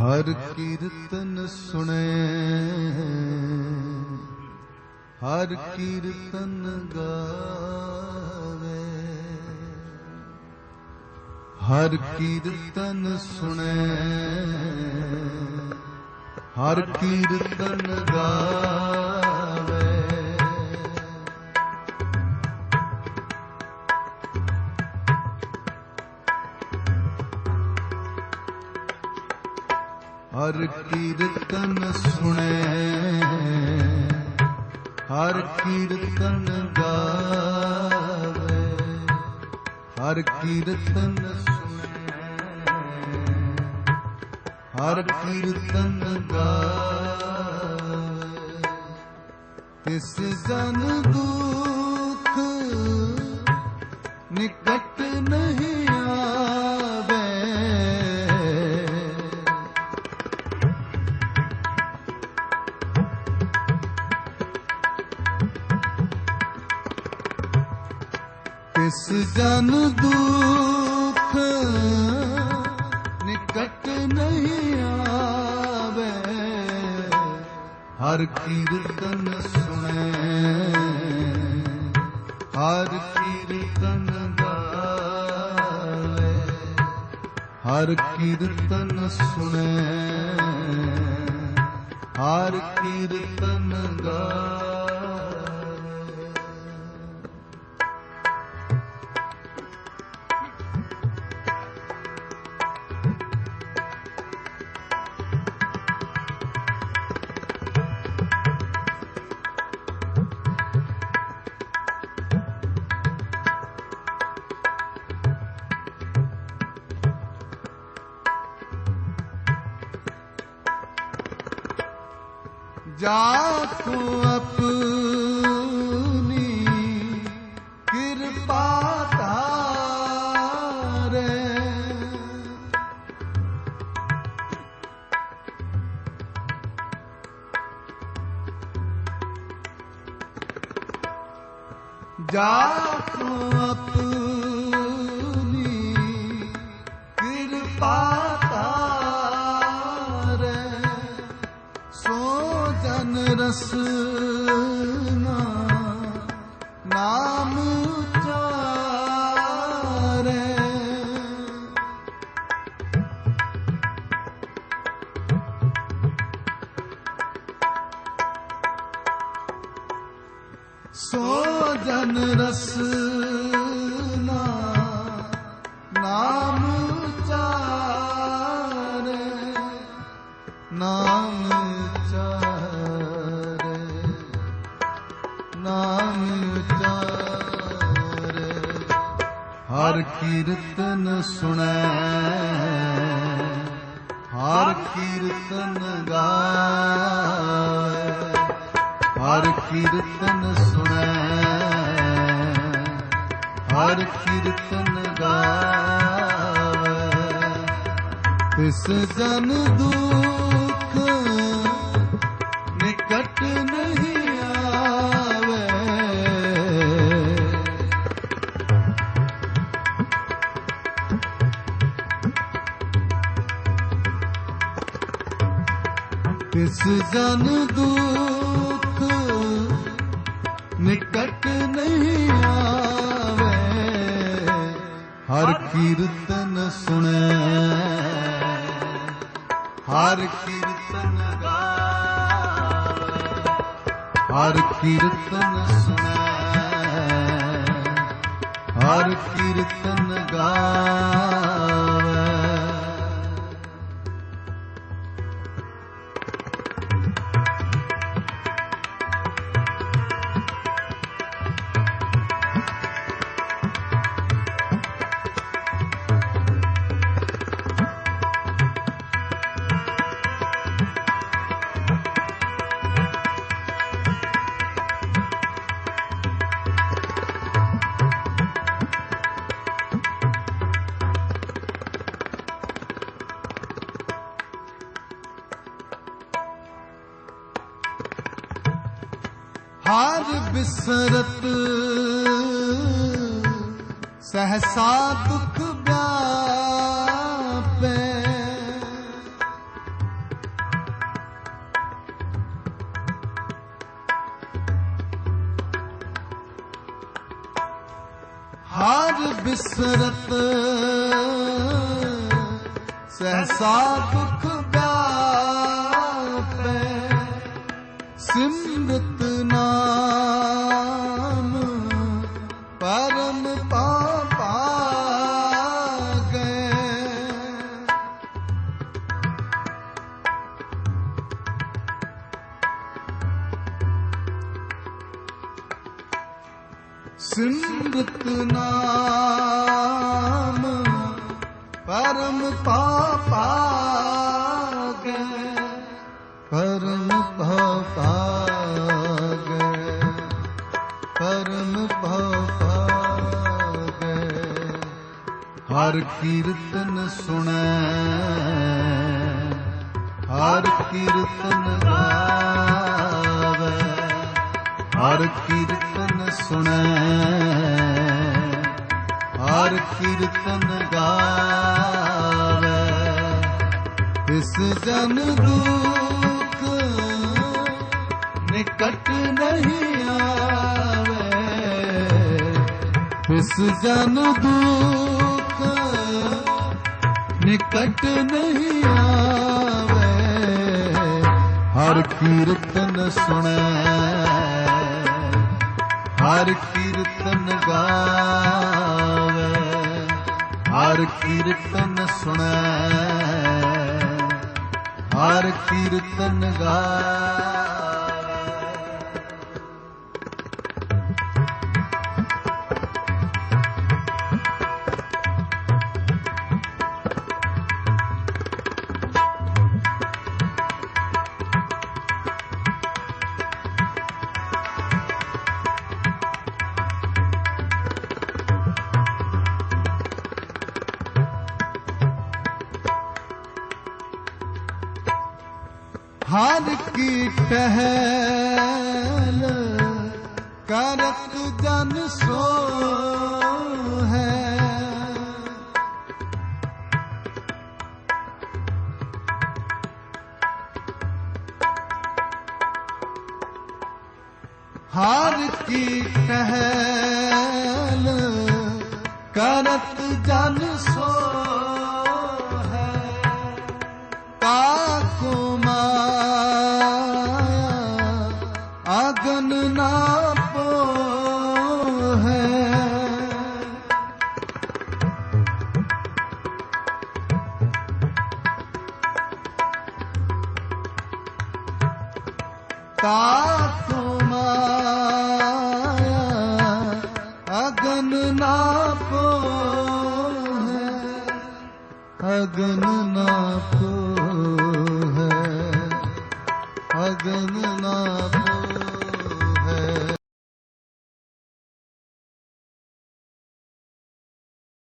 ਹਰ ਕੀਰਤਨ ਸੁਣੇ। ਹਰ ਕੀਰਤਨ ਗਾਵੇ। ਹਰ ਕੀਰਤਨ ਸੁਣੇ। ਹਰ ਕੀਰਤਨ ਗਾਵੇ। ਹਰ ਕੀਰਤਨ ਸੁਣੇ, ਹਰ ਕੀਰਤਨ ਗਾਵੇ, ਹਰ ਕੀਰਤਨ ਸੁਣੇ, ਹਰ ਕੀਰਤਨ ਗਾਵੇ। ਤਿਸ ਜਨ ਦੁਖ ਨਿਕਟ ਨਹੀਂ ਤਿਸ ਜਨ ਦੁਖ ਨਿਕਟ ਨਹੀਂ ਆਵੇ। ਹਰ ਕੀਰਤਨ ਸੁਣੈ, ਹਰ ਕੀਰਤਨ ਗਾਵੇ। ਹਰ ਕੀਰਤਨ ਸੁਣੈ, ਹਰ ਕੀਰਤਨ ਗਾਵੇ। ਜਾਕੂ ਆਪਣੀ ਕਿਰਪਾ ਤਾਰੇ ਜਾਕੂ ਆਪਣੀ ਕਿਰਪਾ ਰਸਨਾ ਨਾਮ ਚਾਰੇ ਹਰ ਕੀਰਤਨ ਸੁਣੈ, ਹਰ ਕੀਰਤਨ ਗਾਵੇ ਹਰ ਕੀਰਤਨ ਸੁਣੈ, ਹਰ ਕੀਰਤਨ ਗਾਵੇ ਤਿਸ ਜਨ ਦੁਖ ਤਿਸ ਜਨ ਦੁਖ ਨਿਕਟ ਨਹੀਂ ਆਵੇ? ਹਰ ਕੀਰਤਨ ਸੁਣੈ। ਹਰ ਕੀਰਤਨ ਗਾਵੇ। ਹਰ ਕੀਰਤਨ ਸੁਣੈ। ਹਰ ਕੀਰਤਨ ਗਾਵੇ। ਹਾਰ ਬਿਸਰਤ ਸਹਸਾ ਦੁਖ ਵਿਆਪੈ। ਹਾਰ ਬਿਸਰਤ ਸਹਸਾ ਦੁਖ ਵਿਆਪੈ। ਸਿਮਰਤ ਸਿਮਰਤ ਨਾਮ ਪਰਮ ਪਾਪਾ ਗਏ ਪਰਮ ਪਾਪਾ ਗਏ ਪਰਮ ਪਾਪਾ ਹਰ ਕੀਰਤਨ ਸੁਣੈ ਹਰ ਕੀਰਤਨ ਗਾਵੇ ਹਰ ਕੀਰਤਨ ਸੁਣੈ, ਹਰ ਕੀਰਤਨ ਗਾਵੇ। ਇਸ ਜਨ ਦੁਖ ਨਿਕਟ ਨਹੀਂ ਆਵੇ। ਇਸ ਜਨ ਦੁਖ ਨਿਕਟ ਨਹੀਂ ਆਵੇ। ਹਰ ਕੀਰਤਨ ਸੁਣੈ ਹਰ ਕੀਰਤਨ ਗਾਵੇ ਹਰ ਕੀਰਤਨ ਸੁਣੈ ਹਰ ਕੀਰਤਨ ਗਾਵੇ। ਹਰ ਕੀ ਟਹਿਲ ਕਰਤ ਜਨ ਸੋ ਹੈ ਹਰ ਕੀ ਟਹਿਲ ਕਰਤ ਜਨ ਸੋ ਅਗਨ ਨਾ ਪੋਹੈ ਅਗਨ ਨਾ